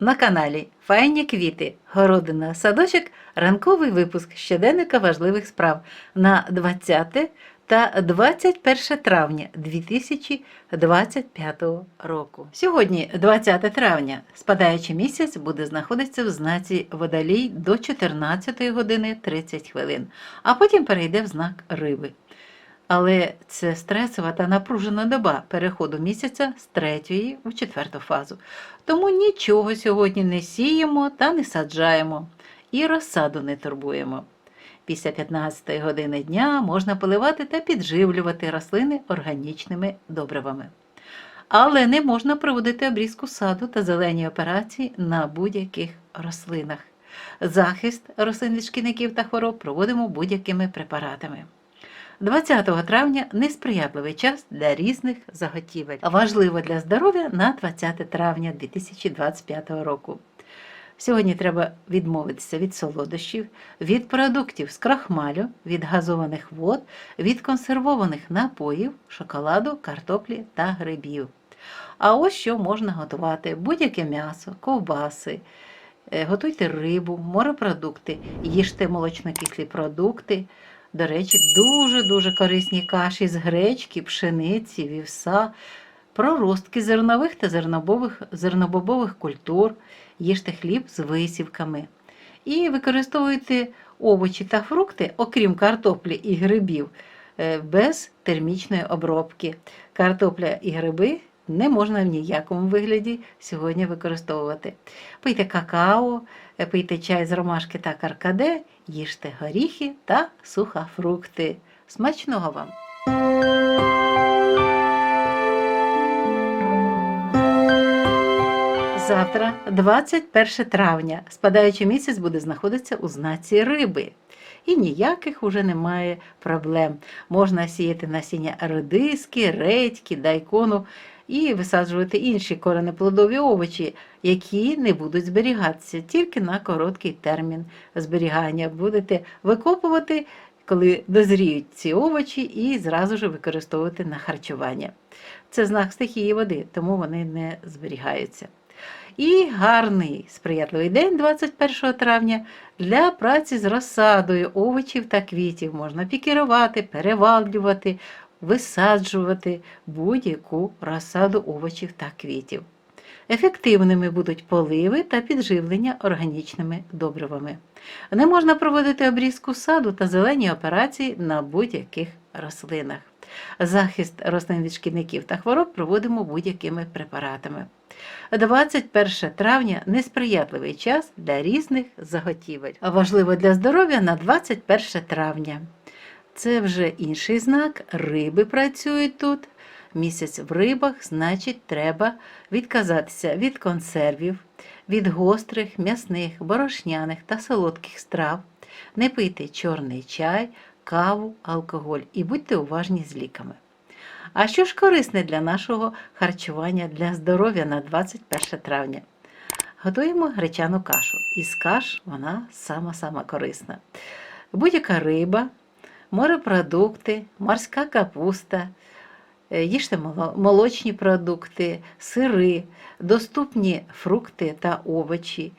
на каналі Файні квіти, городина, садочок, ранковий випуск щоденника важливих справ на 20 та 21 травня 2025 року. Сьогодні, 20 травня, спадаючий місяць буде знаходитися в знаці Водолій до 14 години 30 хвилин, а потім перейде в знак Риби. Але це стресова та напружена доба переходу місяця з третьої у четверту фазу. Тому нічого сьогодні не сіємо та не саджаємо і розсаду не турбуємо. Після 15 години дня можна поливати та підживлювати рослини органічними добривами. Але не можна проводити обрізку саду та зелені операції на будь-яких рослинах. Захист рослин від шкідників та хвороб проводимо будь-якими препаратами. 20 травня несприятливий час для різних заготівель. Важливо для здоров'я на 20 травня 2025 року. Сьогодні треба відмовитися від солодощів, від продуктів з крахмалю, від газованих вод, від консервованих напоїв, шоколаду, картоплі та грибів. А ось що можна готувати: будь-яке м'ясо, ковбаси, е, готуйте рибу, морепродукти, їжте молочнокислі продукти. До речі, дуже-дуже корисні каші з гречки, пшениці, вівса, проростки зернових та зернобових, зернобобових культур, їжте хліб з висівками. І використовуйте овочі та фрукти, окрім картоплі і грибів, е, без термічної обробки. Картопля і гриби не можна в ніякому вигляді сьогодні використовувати. Пийте какао, е, пийте чай з ромашки та каркаде, їжте горіхи та сухофрукти. Смачного вам! Завтра, 21 травня, спадаючий місяць буде знаходитися у знаці риби. І ніяких уже немає проблем. Можна сіяти насіння редиски, редьки, дайкону і висаджувати інші коренеплодові овочі, які не будуть зберігатися тільки на короткий термін зберігання. Будете викопувати, коли дозріють ці овочі, і зразу ж використовувати на харчування. Це знак стихії води, тому вони не зберігаються. І гарний сприятливий день 21 травня для праці з розсадою овочів та квітів. Можна пікірувати, перевалювати, висаджувати будь-яку розсаду овочів та квітів. Ефективними будуть поливи та підживлення органічними добривами. Не можна проводити обрізку саду та зелені операції на будь-яких рослинах. Захист рослин від шкідників та хвороб проводимо будь-якими препаратами. 21 травня несприятливий час для різних заготівель. Важливо для здоров'я на 21 травня. Це вже інший знак. Риби працюють тут. Місяць в рибах, значить, треба відказатися від консервів, від гострих, м'ясних, борошняних та солодких страв. Не пийте чорний чай, каву, алкоголь і будьте уважні з ліками. А що ж корисне для нашого харчування для здоров'я на 21 травня? Готуємо гречану кашу. Із каш вона сама-сама корисна. Будь-яка риба, морепродукти, морська капуста, е, їжте молочні продукти, сири, доступні фрукти та овочі.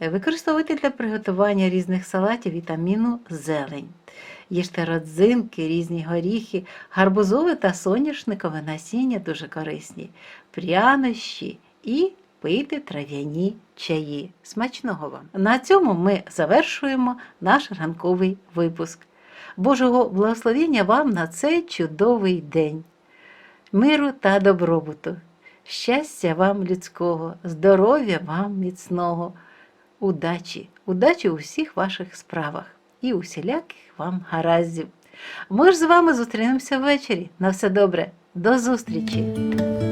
Е, Використовуйте для приготування різних салатів вітаміну зелень. Їжте родзинки, різні горіхи, гарбузове та соняшникове насіння дуже корисні, прянощі і пийте трав'яні чаї. Смачного вам! На цьому ми завершуємо наш ранковий випуск. Божого благословення вам на цей чудовий день, миру та добробуту, щастя вам людського, здоров'я вам міцного, удачі, удачі у всіх ваших справах і усіляких вам гараздів. Ми ж з вами зустрінемося ввечері. На все добре, до зустрічі!